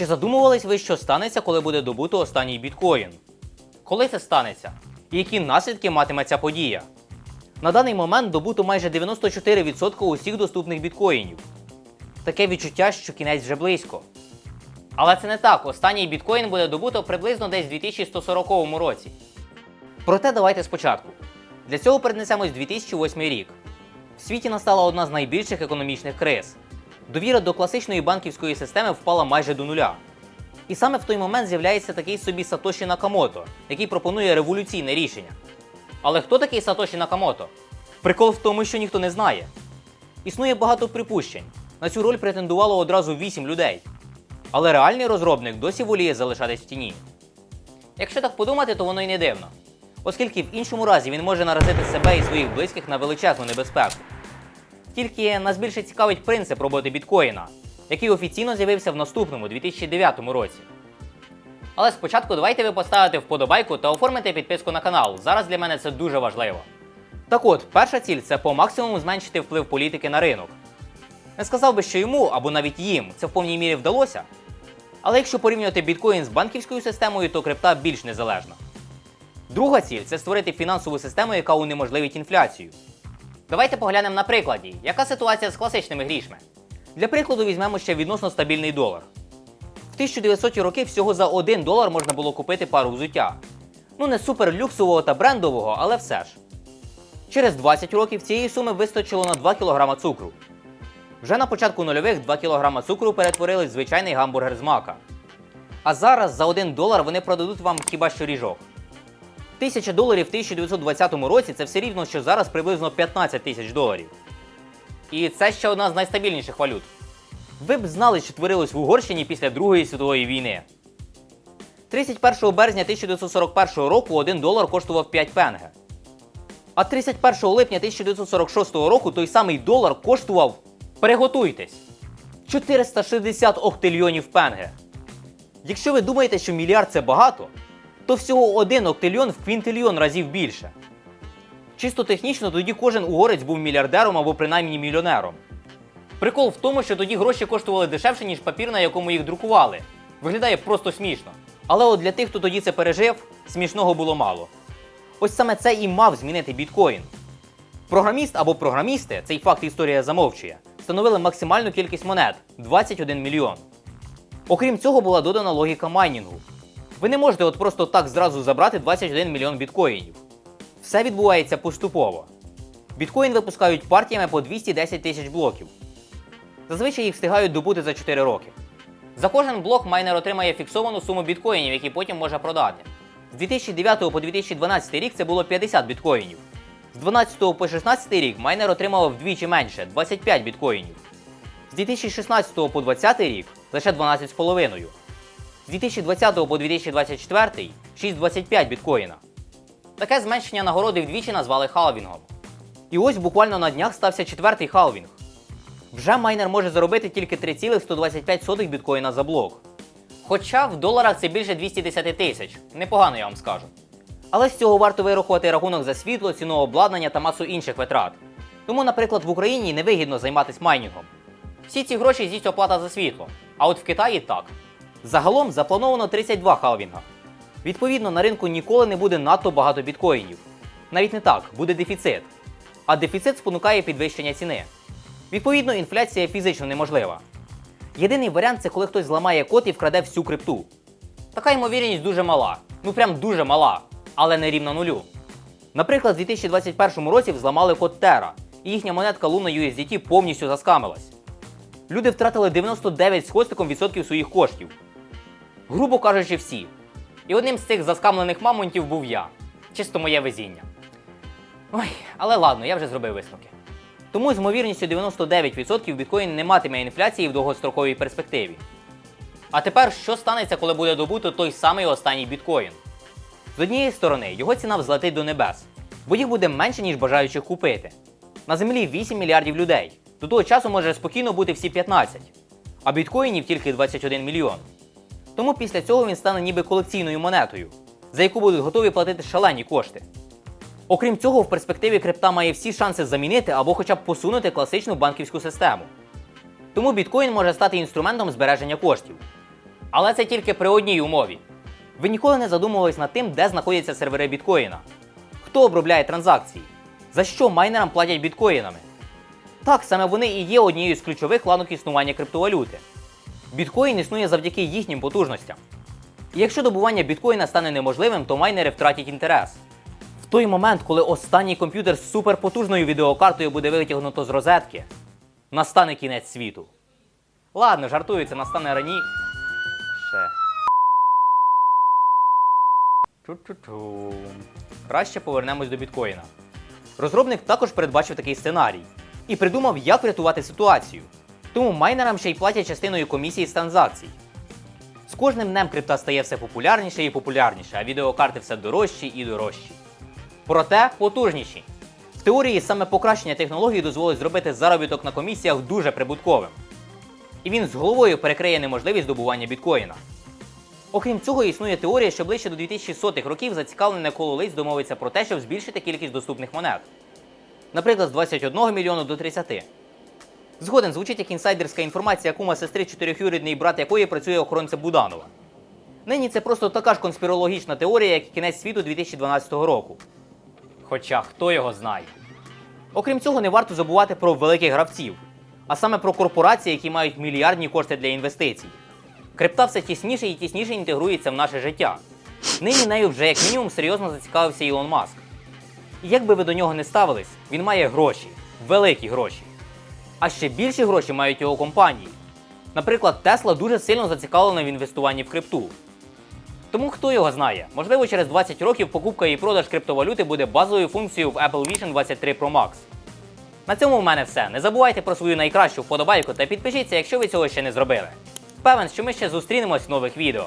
Чи задумувались ви, що станеться, коли буде добуто останній біткоін? Коли це станеться? І які наслідки матиме ця подія? На даний момент добуто майже 94% усіх доступних біткоїнів. Таке відчуття, що кінець вже близько. Але це не так. Останній біткоін буде добуто приблизно десь в 2140 році. Проте давайте спочатку. Для цього перенесемось 2008 рік. В світі настала одна з найбільших економічних криз. Довіра до класичної банківської системи впала майже до нуля. І саме в той момент з'являється такий собі Сатоші Накамото, який пропонує революційне рішення. Але хто такий Сатоші Накамото? Прикол в тому, що ніхто не знає. Існує багато припущень. На цю роль претендувало одразу 8 людей. Але реальний розробник досі воліє залишатись в тіні. Якщо так подумати, то воно й не дивно. Оскільки в іншому разі він може наразити себе і своїх близьких на величезну небезпеку. Тільки нас більше цікавить принцип роботи біткоїна, який офіційно з'явився в наступному 2009 році. Але спочатку давайте ви поставите вподобайку та оформите підписку на канал. Зараз для мене це дуже важливо. Так от, перша ціль це по максимуму зменшити вплив політики на ринок. Не сказав би, що йому або навіть їм це в повній мірі вдалося. Але якщо порівнювати біткоін з банківською системою, то крипта більш незалежна. Друга ціль це створити фінансову систему, яка унеможливить інфляцію. Давайте поглянемо на прикладі, яка ситуація з класичними грішми. Для прикладу візьмемо ще відносно стабільний долар. В 1900-ті роки всього за 1 долар можна було купити пару взуття. Ну не супер люксового та брендового, але все ж. Через 20 років цієї суми вистачило на 2 кг цукру. Вже на початку нульових 2 кг цукру перетворились в звичайний гамбургер з мака. А зараз за 1 долар вони продадуть вам хіба що ріжок. 1000 доларів в 1920 році це все рівно, що зараз приблизно 15 тисяч доларів. І це ще одна з найстабільніших валют. Ви б знали, що творилось в Угорщині після Другої світової війни. 31 березня 1941 року 1 долар коштував 5 пенге. А 31 липня 1946 року той самий долар коштував. Переготуйтесь! 460 октильйонів пенге. Якщо ви думаєте, що мільярд це багато, то всього один октильйон в квінтильйон разів більше. Чисто технічно тоді кожен угорець був мільярдером або принаймні мільйонером. Прикол в тому, що тоді гроші коштували дешевше, ніж папір, на якому їх друкували. Виглядає просто смішно. Але от для тих, хто тоді це пережив, смішного було мало. Ось саме це і мав змінити біткоін. Програміст або програмісти, цей факт історія замовчує, встановили максимальну кількість монет 21 мільйон. Окрім цього, була додана логіка майнінгу. Ви не можете от просто так зразу забрати 21 мільйон біткоїнів. Все відбувається поступово. Біткоін випускають партіями по 210 тисяч блоків. Зазвичай їх встигають добути за 4 роки. За кожен блок майнер отримає фіксовану суму біткоїнів, які потім може продати. З 2009 по 2012 рік це було 50 біткоїнів. З 2012 по 2016 рік майнер отримав вдвічі менше 25 біткоїнів. З 2016 по 2020 рік лише 12,5. З 2020 по 2024 6,25 біткоїна. Таке зменшення нагороди вдвічі назвали халвінгом. І ось буквально на днях стався четвертий халвінг. Вже майнер може заробити тільки 3,125 біткоїна за блок. Хоча в доларах це більше 210 тисяч. Непогано я вам скажу. Але з цього варто вирахувати рахунок за світло, ціну обладнання та масу інших витрат. Тому, наприклад, в Україні невигідно займатися майнінгом. Всі ці гроші з'їсть оплата за світло, а от в Китаї так. Загалом заплановано 32 халвінга. Відповідно, на ринку ніколи не буде надто багато біткоїнів. Навіть не так, буде дефіцит. А дефіцит спонукає підвищення ціни. Відповідно, інфляція фізично неможлива. Єдиний варіант це коли хтось зламає код і вкраде всю крипту. Така ймовірність дуже мала. Ну прям дуже мала, але не рівна нулю. Наприклад, у 2021 році взламали код Terra, і їхня монетка Luna USDT повністю заскамилась. Люди втратили 99 з хвостиком відсотків своїх коштів. Грубо кажучи, всі. І одним з цих заскамлених мамонтів був я. Чисто моє везіння. Ой, але ладно, я вже зробив висновки. Тому з ймовірністю 99% біткоін не матиме інфляції в довгостроковій перспективі. А тепер що станеться, коли буде добуто той самий останній біткоін? З однієї сторони, його ціна взлетить до небес, бо їх буде менше, ніж бажаючих купити. На землі 8 мільярдів людей. До того часу може спокійно бути всі 15, а біткоїнів тільки 21 мільйон. Тому після цього він стане ніби колекційною монетою, за яку будуть готові платити шалені кошти. Окрім цього, в перспективі крипта має всі шанси замінити або хоча б посунути класичну банківську систему. Тому біткоін може стати інструментом збереження коштів. Але це тільки при одній умові. Ви ніколи не задумувались над тим, де знаходяться сервери біткоїна? Хто обробляє транзакції? За що майнерам платять біткоїнами? Так, саме вони і є однією з ключових ланок існування криптовалюти. Біткоін існує завдяки їхнім потужностям. І якщо добування біткоїна стане неможливим, то майнери втратять інтерес. В той момент, коли останній комп'ютер з суперпотужною відеокартою буде витягнуто з розетки, настане кінець світу. Ладно, жартую, це настане рані. Ще. Чу-чу-чу. Краще повернемось до біткоїна. Розробник також передбачив такий сценарій і придумав, як врятувати ситуацію. Тому майнерам ще й платять частиною комісії з транзакцій. З кожним днем крипта стає все популярніше і популярніше, а відеокарти все дорожчі і дорожчі. Проте потужніші. В теорії саме покращення технології дозволить зробити заробіток на комісіях дуже прибутковим. І він з головою перекриє неможливість добування біткоїна. Окрім цього, існує теорія, що ближче до 2100-х років зацікавлене коло лиць домовиться про те, щоб збільшити кількість доступних монет. Наприклад, з 21 мільйону до 30. Згоден звучить як інсайдерська інформація кума сестри чотирьохюрідний брат якої працює охоронцем Буданова. Нині це просто така ж конспірологічна теорія, як і кінець світу 2012 року. Хоча хто його знає. Окрім цього, не варто забувати про великих гравців, а саме про корпорації, які мають мільярдні кошти для інвестицій. Крипта все тісніше і тісніше інтегрується в наше життя. Нині нею вже як мінімум серйозно зацікавився Ілон Маск. І як би ви до нього не ставились, він має гроші, великі гроші. А ще більші гроші мають його компанії. Наприклад, Тесла дуже сильно зацікавлена в інвестуванні в крипту. Тому хто його знає, можливо, через 20 років покупка і продаж криптовалюти буде базовою функцією в Apple Vision 23 Pro Max. На цьому в мене все. Не забувайте про свою найкращу вподобайку та підпишіться, якщо ви цього ще не зробили. Певен, що ми ще зустрінемось в нових відео.